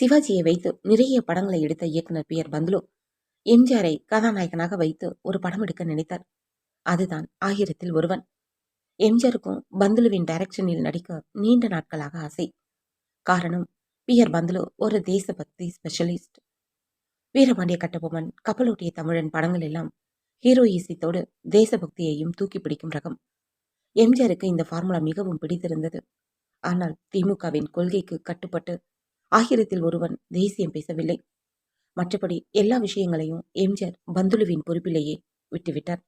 சிவாஜியை வைத்து நிறைய படங்களை எடுத்த இயக்குனர் பி. ஆர். பந்துலு எம்ஜிஆரை கதாநாயகனாக வைத்து ஒரு படம் எடுக்க நினைத்தார். அதுதான் ஆயிரத்தில் ஒருவன். எம்ஜிஆருக்கும் பந்துலுவின் டைரக்ஷனில் நடிக்க நீண்ட நாட்களாக ஆசை. காரணம் பி. ஆர். பந்துலு ஒரு தேசபக்தி ஸ்பெஷலிஸ்ட். வீரபாண்டிய கட்டபொம்மன் கப்பலோட்டிய தமிழன் படங்கள் எல்லாம் ஹீரோயிசத்தோடு தேசபக்தியையும் தூக்கி பிடிக்கும் ரகம். எம்ஜிஆருக்கு இந்த ஃபார்முலா மிகவும் பிடித்திருந்தது. ஆனால் திமுகவின் கொள்கைக்கு கட்டுப்பட்டு ஆகிரத்தில் ஒருவன் தேசியம் பேசவில்லை. மற்றபடி எல்லா விஷயங்களையும் எம்ஜிஆர் பந்துலுவின் பொறுப்பிலேயே விட்டுவிட்டார்.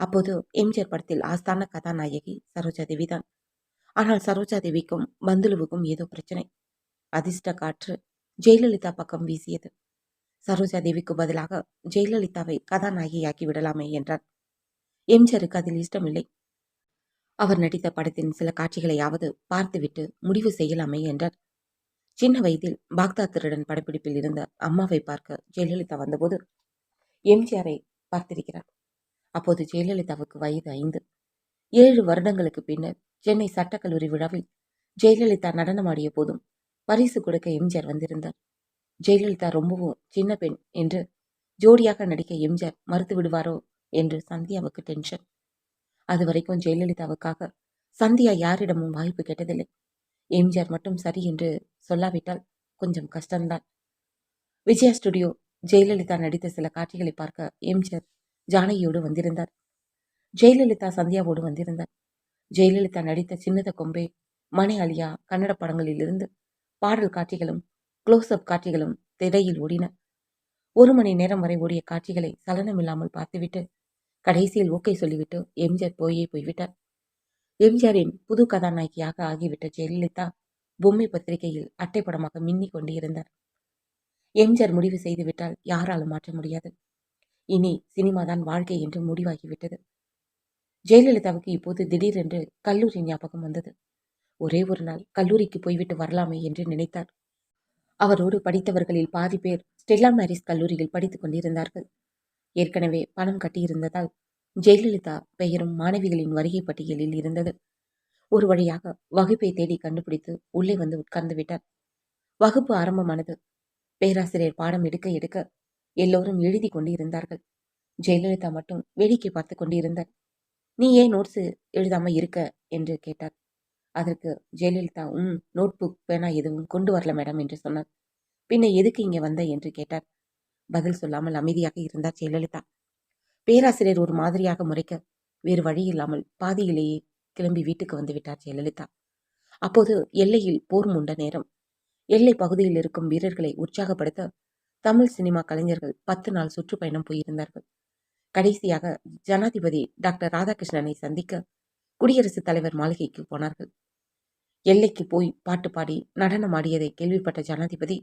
அப்போது எம்ஜிஆர் படத்தில் ஆஸ்தான கதாநாயகி சரோஜா தேவிதான். ஆனால் சரோஜா தேவிக்கும் பந்துலுவுக்கும் ஏதோ பிரச்சனை. அதிர்ஷ்ட காற்று ஜெயலலிதா பக்கம் வீசியது. சரோஜா தேவிக்கு பதிலாக ஜெயலலிதாவை கதாநாயகியாக்கி விடலாமே என்றார். எம்ஜிஆருக்கு அதில் இஷ்டமில்லை. அவர் நடித்த படத்தின் சில காட்சிகளையாவது பார்த்துவிட்டு முடிவு செய்யலாமே என்றார். சின்ன வயதில் பாக்தாத் திருடன் படப்பிடிப்பில் இருந்த அம்மாவை பார்க்க ஜெயலலிதா வந்தபோது எம்ஜிஆரை பார்த்திருக்கிறார். அப்போது ஜெயலலிதாவுக்கு வயது ஐந்து. ஏழு வருடங்களுக்கு பின்னர் சென்னை சட்டக்கல்லூரி விழாவில் ஜெயலலிதா நடனமாடிய போதும் பரிசு கொடுக்க எம்ஜிஆர் வந்திருந்தார். ஜெயலலிதா ரொம்பவும் சின்ன பெண் என்று ஜோடியாக நடிக்க எம்ஜிஆர் மறுத்து விடுவாரோ என்று சந்தியாவுக்கு டென்ஷன் அது வரைக்கும் ஜெயலலிதாவுக்காக சந்தியா யாரிடமும் வாய்ப்பு கேட்டதில்லை. எம்ஜிஆர் மட்டும் சரி என்று சொல்லாவிட்டால் கொஞ்சம் கஷ்டம்தான். விஜயா ஸ்டுடியோ ஜெயலலிதா நடித்த சில காட்சிகளை பார்க்க எம்ஜிஆர் ஜானகியோடு வந்திருந்தார். ஜெயலலிதா சந்தியாவோடு வந்திருந்தார். ஜெயலலிதா நடித்த சின்னத கொம்பே மணி அலியா கன்னட படங்களிலிருந்து பாடல் காட்சிகளும் க்ளோஸ்அப் காட்சிகளும் திரையில் ஓடின. ஒரு மணி நேரம் வரை ஓடிய காட்சிகளை சலனமில்லாமல் பார்த்துவிட்டு கடைசியில் ஓகே சொல்லிவிட்டு எம்ஜிஆர் போயே போய்விட்டார். எம்ஜிஆரின் புது கதாநாயகியாக ஆகிவிட்ட ஜெயலலிதா பொம்மை பத்திரிகையில் அட்டைப்படமாக மின்னிக் கொண்டிருந்தார். எம்ஜிஆர் முடிவு செய்துவிட்டால் யாராலும் மாற்ற முடியாது. இனி சினிமாதான் வாழ்க்கை என்று முடிவாகிவிட்டது. ஜெயலலிதாவுக்கு இப்போது திடீரென்று கல்லூரி ஞாபகம் வந்தது. ஒரே ஒரு நாள் கல்லூரிக்கு போய்விட்டு வரலாமே என்று நினைத்தார். அவரோடு படித்தவர்களில் பாதி பேர் ஸ்டெல்லா மேரிஸ் கல்லூரியில் படித்துக் கொண்டிருந்தார்கள். ஏற்கனவே பணம் கட்டியிருந்ததால் ஜெயலலிதா பெயரும் மாணவிகளின் வருகை பட்டியலில் இருந்தது. ஒரு வழியாக வகுப்பை தேடி கண்டுபிடித்து உள்ளே வந்து உட்கார்ந்து விட்டார். வகுப்பு ஆரம்பமானது. பேராசிரியர் பாடம் எடுக்க எடுக்க எல்லோரும் எழுதி கொண்டு இருந்தார்கள் ஜெயலலிதா மட்டும் வேடிக்கை பார்த்து கொண்டிருந்தார். நீ ஏன் நோட்ஸ் எழுதாம இருக்க? என்று கேட்டார். அதற்கு ஜெயலலிதா உம் நோட் புக் பேனா எதுவும் கொண்டு வரல மேடம் என்று சொன்னார். பின்ன எதுக்கு இங்கே வந்த? என்று கேட்டார். பதில் சொல்லாமல் அமைதியாக இருந்தார் ஜெயலலிதா. பேராசிரியர் ஒரு மாதிரியாக முறைக்க வேறு வழி இல்லாமல் பாதியிலேயே கிளம்பி வீட்டுக்கு வந்து விட்டார் ஜெயலலிதா. அப்போது எல்லையில் போர் முண்ட நேரம். எல்லை பகுதியில் இருக்கும் வீரர்களை உற்சாகப்படுத்த தமிழ் சினிமா கலைஞர்கள் பத்து நாள் சுற்றுப்பயணம் போயிருந்தார்கள். கடைசியாக ஜனாதிபதி டாக்டர் ராதாகிருஷ்ணனை சந்திக்க குடியரசுத் தலைவர் மாளிகைக்கு போனார்கள். எல்லைக்கு போய் பாட்டு பாடி நடனம் ஆடியதை கேள்விப்பட்ட ஜனாதிபதி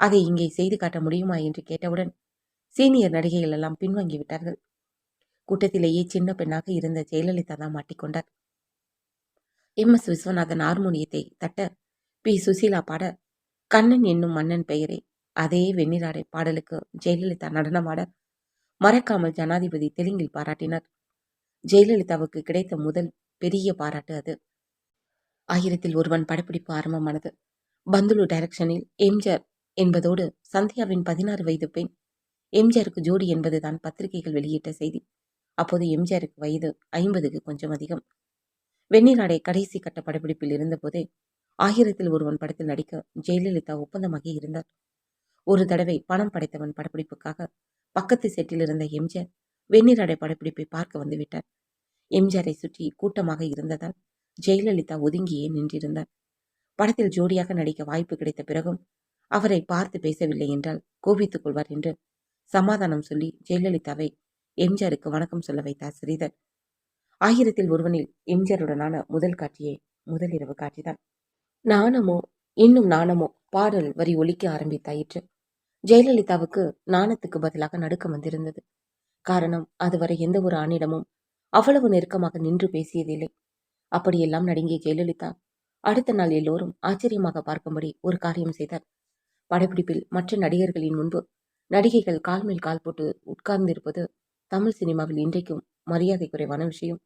அதை இங்கே செய்து காட்ட முடியுமா? என்று கேட்டவுடன் சீனியர் நடிகைகள் எல்லாம் பின்வாங்கிவிட்டார்கள் கூட்டத்திலேயே சின்ன பெண்ணாக இருந்த ஜெயலலிதா தான் மாட்டிக்கொண்டார் எம். எஸ். விஸ்வநாதன் ஹார்மோனியத்தை தட்ட பி. சுசீலா பாட கண்ணன் என்னும் மன்னன் பெயரே அதே வெண்ணிராடை பாடலுக்கு ஜெயலலிதா நடனமாட மறக்காமல் ஜனாதிபதி தெலுங்கில் பாராட்டினார். ஜெயலலிதாவுக்கு கிடைத்த முதல் பெரிய பாராட்டு அது. ஆயிரத்தில் ஒருவன் படப்பிடிப்பு ஆரம்பமானது. பந்துலு டைரக்ஷனில் எம்ஜிஆர் என்பதோடு சந்தியாவின் பதினாறு வயது பெண் எம்ஜிஆருக்கு ஜோடி என்பதுதான் பத்திரிகைகள் வெளியிட்ட செய்தி. அப்போது எம்ஜிஆருக்கு வயது ஐம்பதுக்கு கொஞ்சம் அதிகம். வெண்ணிலாடை கடைசி கட்ட படப்பிடிப்பில் இருந்தபோதே ஆயிரத்தில் ஒருவன் படத்தில் நடிக்க ஜெயலலிதா ஒப்பந்தமாகி இருந்தார். ஒரு தடவை பணம் படைத்தவன் படப்பிடிப்புக்காக பக்கத்து செட்டில் இருந்த எம்ஜிஆர் வெண்ணிலாடை படப்பிடிப்பை பார்க்க வந்துவிட்டார் எம்ஜிஆரை சுற்றி கூட்டமாக இருந்ததால் ஜெயலலிதா ஒதுங்கியே நின்றிருந்தார். படத்தில் ஜோடியாக நடிக்க வாய்ப்பு கிடைத்த பிறகும் அவரை பார்த்து பேசவில்லை என்றால் கோபித்துக் கொள்வார் என்று சமாதானம் சொல்லி ஜெயலலிதாவை எம்ஜிஆருக்கு வணக்கம் சொல்ல வைத்தார் ஸ்ரீதர். ஆயிரத்தில் ஒருவனில் எம்ஜிஆருடனான முதல் காட்சியே முதலிரவு காட்சிதான். நாணமோ இன்னும் நாணமோ பாடல் வரி ஒலிக்க ஆரம்பித்தாயிற்று ஜெயலலிதாவுக்கு நாணத்துக்கு பதிலாக நடுக்கம் வந்திருந்தது. காரணம் அதுவரை எந்த ஒரு ஆணிடமும் அவ்வளவு நெருக்கமாக நின்று பேசியதில்லை. அப்படியெல்லாம் நடுங்கிய ஜெயலலிதா அடுத்த நாள் எல்லோரும் ஆச்சரியமாக பார்க்கும்படி ஒரு காரியம் செய்தார். படப்பிடிப்பில் மற்ற நடிகர்களின் முன்பு நடிகைகள் கால் மேல் கால் போட்டு உட்கார்ந்திருப்பது தமிழ் சினிமாவில் இன்றைக்கும் மரியாதை குறைவான விஷயம்.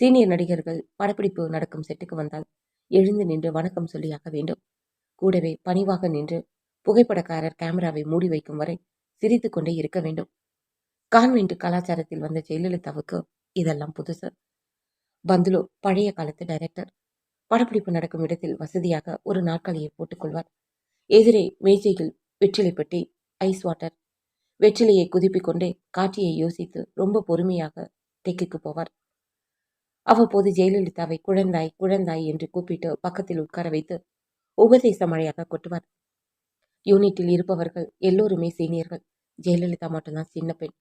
சீனியர் நடிகர்கள் படப்பிடிப்பு நடக்கும் செட்டுக்கு வந்தால் எழுந்து நின்று வணக்கம் சொல்லியாக வேண்டும். கூடவே பணிவாக நின்று புகைப்படக்காரர் கேமராவை மூடி வைக்கும் வரை சிரித்து கொண்டே இருக்க வேண்டும். கான்வென்ட் கலாச்சாரத்தில் வந்த ஜெயலலிதாவுக்கு இதெல்லாம் புதுசு. பந்துலு பழைய காலத்து டைரக்டர் படப்பிடிப்பு நடக்கும் இடத்தில் வசதியாக ஒரு நாற்காலியை போட்டுக்கொள்வார் எதிரே மேஜையில் வெற்றிலை பெட்டி ஐஸ் வாட்டர். வெற்றிலையை குதிப்பிக் கொண்டே காட்சியை யோசித்து ரொம்ப பொறுமையாக தெக்குக்கு போவார். அவ்வப்போது ஜெயலலிதாவை குழந்தாய் குழந்தாய் என்று கூப்பிட்டு பக்கத்தில் உட்கார வைத்து உபதேச மழையாக கொட்டுவார். யூனிட்டில் இருப்பவர்கள் எல்லோருமே சீனியர்கள். ஜெயலலிதா மட்டும்தான் சின்ன பெண்.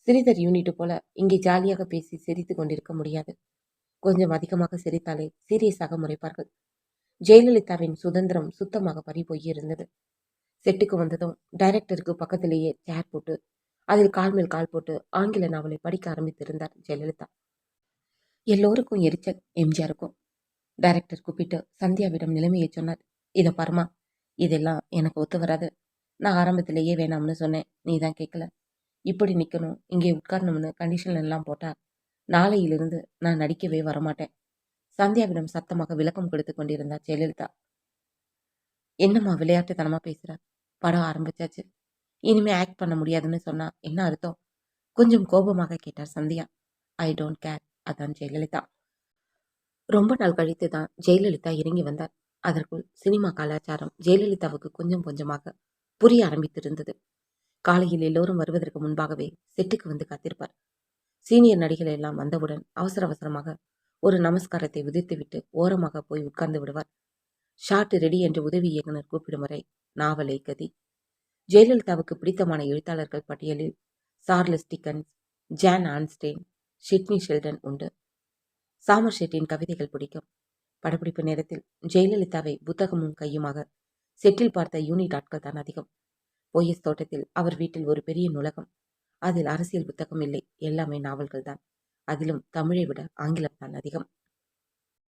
சிறிதர் யூனிட் போல இங்கே ஜாலியாக பேசி சிரித்து கொண்டிருக்க முடியாது. கொஞ்சம் அதிகமாக சிரித்தாலே சீரியஸாக முறைப்பார்கள். ஜெயலலிதாவின் சுதந்திரம் சுத்தமாக பறி செட்டுக்கு வந்ததும் டைரக்டருக்கு பக்கத்திலேயே சேர் போட்டு அதில் கால் மேல் கால் போட்டு ஆங்கில நாவலை படிக்க ஆரம்பித்திருந்தார் ஜெயலலிதா. எல்லோருக்கும் எரிச்சல் எம்ஜிஆருக்கும் டைரக்டர் கூப்பிட்டு சந்தியாவிடம் நிலைமையை சொன்னார். இதை பரமா இதெல்லாம் எனக்கு ஒத்து வராது. நான் ஆரம்பத்திலேயே வேணாம்னு சொன்னேன். நீ தான் கேட்கல இப்படி நிற்கணும் இங்கே உட்காரணும்னு கண்டிஷன் எல்லாம் போட்டா நாளையிலிருந்து நான் நடிக்கவே வரமாட்டேன். சந்தியாவிடம் சத்தமாக விளக்கம் கொடுத்து கொண்டிருந்தார் ஜெயலலிதா. என்னம்மா விளையாட்டுத்தனமா பேசுகிறார் படம் ஆரம்பிச்சாச்சு. இனிமே ஆக்ட் பண்ண முடியாதுன்னு சொன்னா என்ன அர்த்தம்? கொஞ்சம் கோபமாக கேட்டார் சந்தியா. ஐ டோன்ட் கேர் அதான் ஜெயலலிதா. ரொம்ப நாள் கழித்து தான் ஜெயலலிதா இறங்கி வந்தார். அதற்குள் சினிமா கலாச்சாரம் ஜெயலலிதாவுக்கு கொஞ்சம் கொஞ்சமாக புரிய ஆரம்பித்திருந்தது. காலையில் எல்லோரும் வருவதற்கு முன்பாகவே செட்டுக்கு வந்து காத்திருப்பார். சீனியர் நடிகர் எல்லாம் வந்தவுடன் அவசர அவசரமாக ஒரு நமஸ்காரத்தை உதிர்த்துவிட்டு ஓரமாக போய் உட்கார்ந்து விடுவார். ஷாட் ரெடி என்று உதவி இயக்குனர் கூப்பிடும் வரை நாவலை கதி. ஜெயலலிதாவுக்கு பிடித்தமான எழுத்தாளர்கள் பட்டியலில் Charles Dickens Jane Austen Sidney Sheldon உண்டு. சாமர் ஷெட்டின் கவிதைகள் பிடிக்கும். படப்பிடிப்பு நேரத்தில் ஜெயலலிதாவை புத்தகமும் கையுமாக செட்டில் பார்த்த யூனிட் ஆட்கள் தான் அதிகம். போயஸ் தோட்டத்தில் அவர் வீட்டில் ஒரு பெரிய நூலகம். அதில் அரசியல் புத்தகம் இல்லை எல்லாமே நாவல்கள் தான். அதிலும் தமிழை விட ஆங்கிலம் தான் அதிகம்.